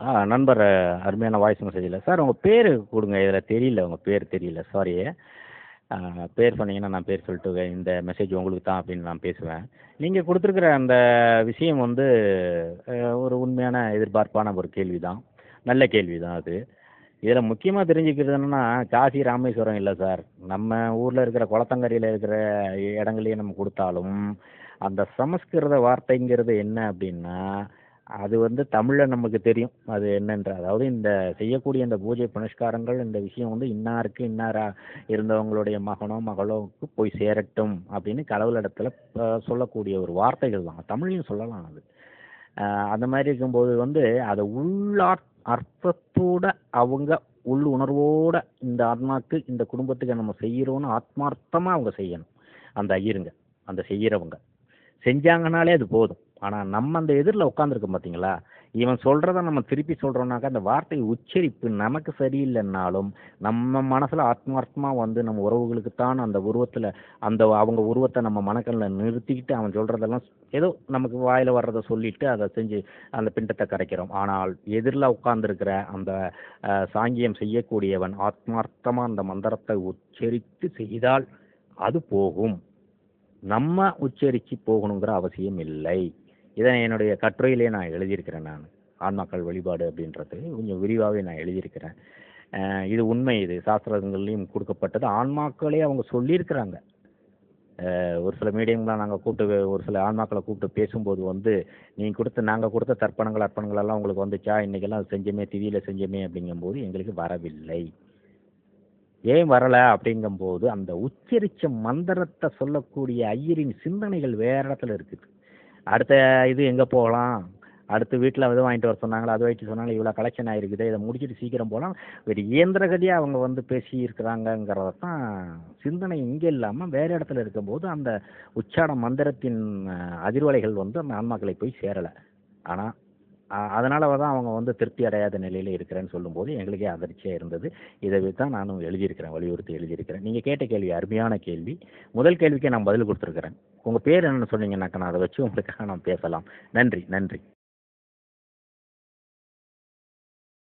ஆ நண்பர் அருமையான வாய்ஸ் மெசேஜில் சார் உங்கள் பேர் கொடுங்க. இதில் தெரியல. உங்கள் பேர் தெரியல. சாரி பேர் சொன்னீங்கன்னா நான் பேர் சொல்லிட்டு இந்த மெசேஜ் உங்களுக்கு தான் அப்படின்னு நான் பேசுவேன். நீங்கள் கொடுத்துருக்குற அந்த விஷயம் வந்து ஒரு உண்மையான எதிர்பார்ப்பான ஒரு கேள்வி தான் நல்ல கேள்வி தான் அது. இதில் முக்கியமாக தெரிஞ்சுக்கிறது என்னென்னா காசி ராமேஸ்வரம் இல்லை சார் நம்ம ஊரில் இருக்கிற குளத்தங்கரையில் இருக்கிற இடங்களையே நம்ம கொடுத்தாலும் அந்த சமஸ்கிருத வார்த்தைங்கிறது என்ன அப்படின்னா அது வந்து தமிழில் நமக்கு தெரியும். அது என்னன்ற அதாவது இந்த செய்யக்கூடிய இந்த பூஜை புனஸ்காரங்கள் இந்த விஷயம் வந்து இன்னாருக்கு இன்னாரா இருந்தவங்களுடைய மகனோ மகளோக்கு போய் சேரட்டும் அப்படின்னு கடவுளிடத்தில் சொல்லக்கூடிய ஒரு வார்த்தைகள் தான். தமிழ்லையும் சொல்லலாம் அது. அந்த மாதிரி இருக்கும்போது வந்து அதை உள்ளார் அர்த்தத்தோட அவங்க உள் உணர்வோட இந்த ஆத்மாக்கு இந்த குடும்பத்துக்கு நம்ம செய்கிறோன்னு ஆத்மார்த்தமாக அவங்க செய்யணும். அந்த ஐயருங்க அந்த செய்கிறவங்க செஞ்சாங்கனாலே அது போதும். ஆனால் நம்ம அந்த எதிரில் உட்காந்துருக்கோம் பார்த்தீங்களா இவன் சொல்கிறத நம்ம திருப்பி சொல்கிறோம்னாக்கா அந்த வார்த்தை உச்சரிப்பு நமக்கு சரியில்லைன்னாலும் நம்ம மனசில் ஆத்மார்த்தமாக வந்து நம்ம உறவுகளுக்குத்தான் அந்த உருவத்தில் அந்த அவங்க உருவத்தை நம்ம மனக்கண்ணில் நிறுத்திக்கிட்டு அவன் சொல்கிறதெல்லாம் ஏதோ நமக்கு வாயில் வர்றதை சொல்லிட்டு அதை செஞ்சு அந்த பிண்டத்தை கரைக்கிறோம். ஆனால் எதிரில் உட்காந்துருக்கிற அந்த சாங்கியம் செய்யக்கூடியவன் ஆத்மார்த்தமாக அந்த மந்திரத்தை உச்சரித்து செய்தால் அது போகும். நம்ம உச்சரித்து போகணுங்கிற அவசியம் இல்லை. இதை என்னுடைய கட்டுரையிலே நான் எழுதியிருக்கிறேன் நான். ஆன்மாக்கள் வழிபாடு அப்படின்றது கொஞ்சம் விரிவாகவே நான் எழுதியிருக்கிறேன். இது உண்மை இது சாஸ்திரங்கள்லையும் கொடுக்கப்பட்டது. ஆன்மாக்களே அவங்க சொல்லியிருக்கிறாங்க. ஒரு சில மீடியம்லாம் நாங்கள் கூப்பிட்டு ஒரு சில ஆன்மாக்களை கூப்பிட்டு பேசும்போது வந்து நீங்கள் கொடுத்த நாங்கள் கொடுத்த தர்ப்பணங்கள் அர்ப்பணங்கள் எல்லாம் உங்களுக்கு வந்துச்சா? இன்றைக்கெல்லாம் செஞ்சோமே திதியில் செஞ்சோமே அப்படிங்கும்போது எங்களுக்கு வரவில்லை. ஏன் வரலை? அப்படிங்கும்போது அந்த உச்சரிச்ச மந்திரத்தை சொல்லக்கூடிய ஐயரின் சிந்தனைகள் வேற இடத்துல இருக்குது. அடுத்த இது எங்கே போகலாம்? அடுத்து வீட்டில் இது வாங்கிட்டு வர சொன்னாங்களா? அது வாங்கிட்டு சொன்னாங்க இவ்வளோ கலெக்ஷன் ஆகிருக்குது இதை முடிச்சுட்டு சீக்கிரம் போகலாம் ஒரு இயந்திரகதியாக அவங்க வந்து பேசி இருக்கிறாங்கங்கிறத தான் சிந்தனை இங்கே இல்லாமல் வேறு இடத்துல இருக்கும்போது அந்த உச்சாட மந்திரத்தின் அதிர்வலைகள் வந்து அந்த ஆன்மாக்களை போய் சேரலை. ஆனால் அதனால தான் அவங்க வந்து திருப்தி அடையாத நிலையில் இருக்கிறேன்னு சொல்லும்போது எங்களுக்கே அதிர்ச்சியாக இருந்தது. இதை தான் நானும் எழுதியிருக்கிறேன் வலியுறுத்தி எழுதியிருக்கிறேன். நீங்கள் கேட்ட கேள்வி அருமையான கேள்வி. முதல் கேள்விக்கே நான் பதில் கொடுத்துருக்குறேன். உங்கள் பேர் என்னென்னு சொன்னீங்கன்னாக்கா நான் அதை வச்சு உங்களுக்காக நான் பேசலாம். நன்றி நன்றி.